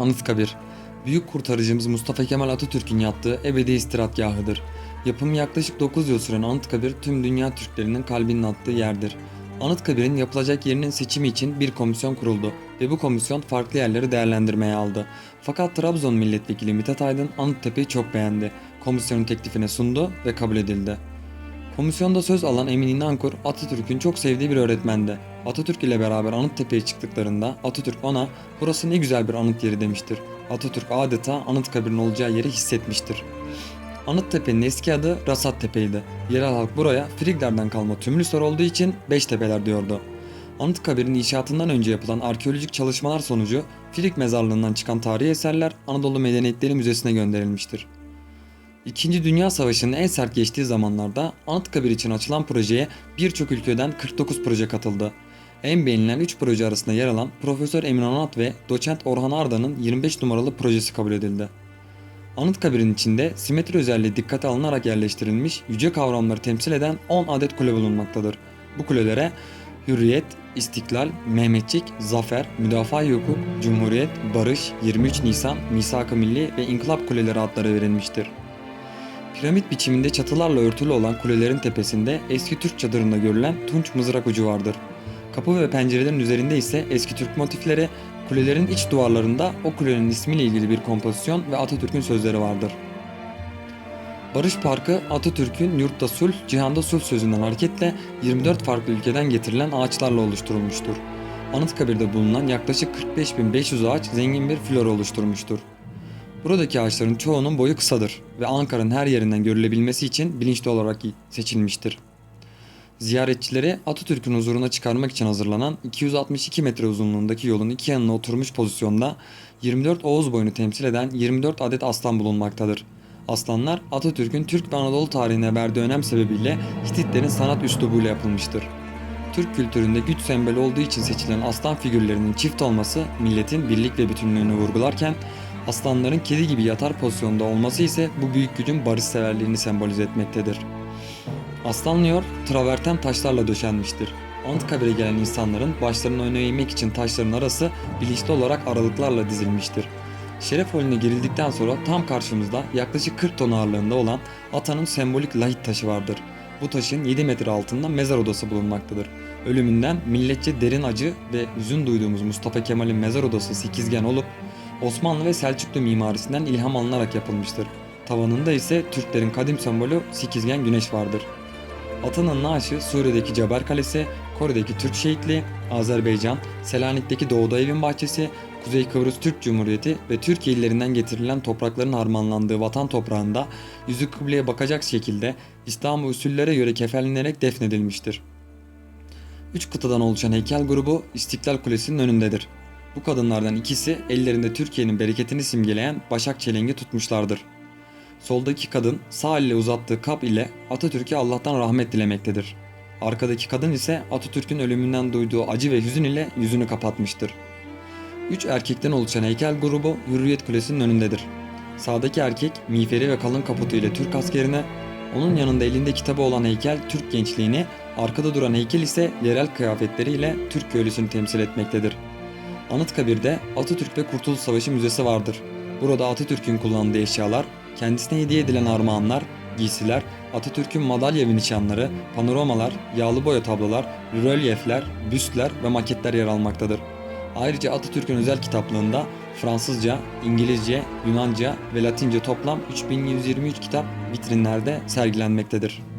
Anıtkabir. Büyük kurtarıcımız Mustafa Kemal Atatürk'ün yattığı ebedi istirahatgahıdır. Yapımı yaklaşık 9 yıl süren Anıtkabir tüm dünya Türklerinin kalbinin attığı yerdir. Anıtkabir'in yapılacak yerinin seçimi için bir komisyon kuruldu ve bu komisyon farklı yerleri değerlendirmeye aldı. Fakat Trabzon milletvekili Mithat Aydın Anıttepe'yi çok beğendi. Komisyonun teklifine sundu ve kabul edildi. Komisyonda söz alan Emin İnankur Atatürk'ün çok sevdiği bir öğretmendi. Atatürk ile beraber Anıttepe'ye çıktıklarında Atatürk ona burası ne güzel bir anıt yeri demiştir. Atatürk adeta Anıtkabir'in olacağı yeri hissetmiştir. Anıttepe'nin eski adı Rasat Tepe'ydi. Yerel halk buraya Frigler'den kalma Tümlüsor olduğu için Beştepeler diyordu. Anıtkabir'in inşaatından önce yapılan arkeolojik çalışmalar sonucu Frig mezarlığından çıkan tarihi eserler Anadolu Medeniyetleri Müzesi'ne gönderilmiştir. İkinci Dünya Savaşı'nın en sert geçtiği zamanlarda Anıtkabir için açılan projeye birçok ülkeden 49 proje katıldı. En beğenilen 3 proje arasında yer alan Profesör Emin Anat ve Doçent Orhan Arda'nın 25 numaralı projesi kabul edildi. Anıtkabir'in içinde simetri özelliği dikkate alınarak yerleştirilmiş yüce kavramları temsil eden 10 adet kule bulunmaktadır. Bu kulelere Hürriyet, İstiklal, Mehmetçik, Zafer, Müdafaa-i Hukuk, Cumhuriyet, Barış, 23 Nisan, Misak-ı Milli ve İnkılap Kuleleri adları verilmiştir. Piramit biçiminde çatılarla örtülü olan kulelerin tepesinde eski Türk çadırında görülen tunç mızrak ucu vardır. Kapı ve pencerelerin üzerinde ise eski Türk motifleri, kulelerin iç duvarlarında o kulenin ismiyle ilgili bir kompozisyon ve Atatürk'ün sözleri vardır. Barış Parkı Atatürk'ün yurtta sulh, cihanda sulh sözünden hareketle 24 farklı ülkeden getirilen ağaçlarla oluşturulmuştur. Anıtkabir'de bulunan yaklaşık 45.500 ağaç zengin bir flora oluşturmuştur. Buradaki ağaçların çoğunun boyu kısadır ve Ankara'nın her yerinden görülebilmesi için bilinçli olarak seçilmiştir. Ziyaretçileri Atatürk'ün huzuruna çıkarmak için hazırlanan 262 metre uzunluğundaki yolun iki yanına oturmuş pozisyonda 24 Oğuz boyunu temsil eden 24 adet aslan bulunmaktadır. Aslanlar Atatürk'ün Türk ve Anadolu tarihine verdiği önem sebebiyle Hititlerin sanat üslubuyla yapılmıştır. Türk kültüründe güç sembolü olduğu için seçilen aslan figürlerinin çift olması milletin birlik ve bütünlüğünü vurgularken aslanların kedi gibi yatar pozisyonda olması ise bu büyük gücün barışseverliğini sembolize etmektedir. Aslanlıyor, traverten taşlarla döşenmiştir. Anıtkabir'e gelen insanların başlarını öne eğmek için taşların arası bilinçli olarak aralıklarla dizilmiştir. Şeref holüne girildikten sonra tam karşımızda yaklaşık 40 ton ağırlığında olan atanın sembolik lahit taşı vardır. Bu taşın 7 metre altında mezar odası bulunmaktadır. Ölümünden milletçe derin acı ve hüzün duyduğumuz Mustafa Kemal'in mezar odası sekizgen olup Osmanlı ve Selçuklu mimarisinden ilham alınarak yapılmıştır. Tavanında ise Türklerin kadim sembolü sekizgen güneş vardır. Atanın naaşı Suriye'deki Caber Kalesi, Kore'deki Türk Şehitliği, Azerbaycan, Selanik'teki Doğuda Evin Bahçesi, Kuzey Kıbrıs Türk Cumhuriyeti ve Türkiye illerinden getirilen toprakların harmanlandığı vatan toprağında yüzü kıbleye bakacak şekilde İslam usullere göre kefenlenerek defnedilmiştir. Üç kıtadan oluşan heykel grubu İstiklal Kulesi'nin önündedir. Bu kadınlardan ikisi ellerinde Türkiye'nin bereketini simgeleyen başak çelengi tutmuşlardır. Soldaki kadın sağ elle uzattığı kap ile Atatürk'e Allah'tan rahmet dilemektedir. Arkadaki kadın ise Atatürk'ün ölümünden duyduğu acı ve hüzün ile yüzünü kapatmıştır. Üç erkekten oluşan heykel grubu Hürriyet Kulesi'nin önündedir. Sağdaki erkek miğferi ve kalın kaputu ile Türk askerine, onun yanında elinde kitabı olan heykel Türk gençliğini, arkada duran heykel ise yerel kıyafetleriyle Türk köylüsünü temsil etmektedir. Anıtkabir'de Atatürk ve Kurtuluş Savaşı Müzesi vardır. Burada Atatürk'ün kullandığı eşyalar, kendisine hediye edilen armağanlar, giysiler, Atatürk'ün madalya ve nişanları, panoramalar, yağlı boya tablolar, rölyefler, büstler ve maketler yer almaktadır. Ayrıca Atatürk'ün özel kitaplığında Fransızca, İngilizce, Yunanca ve Latince toplam 3123 kitap vitrinlerde sergilenmektedir.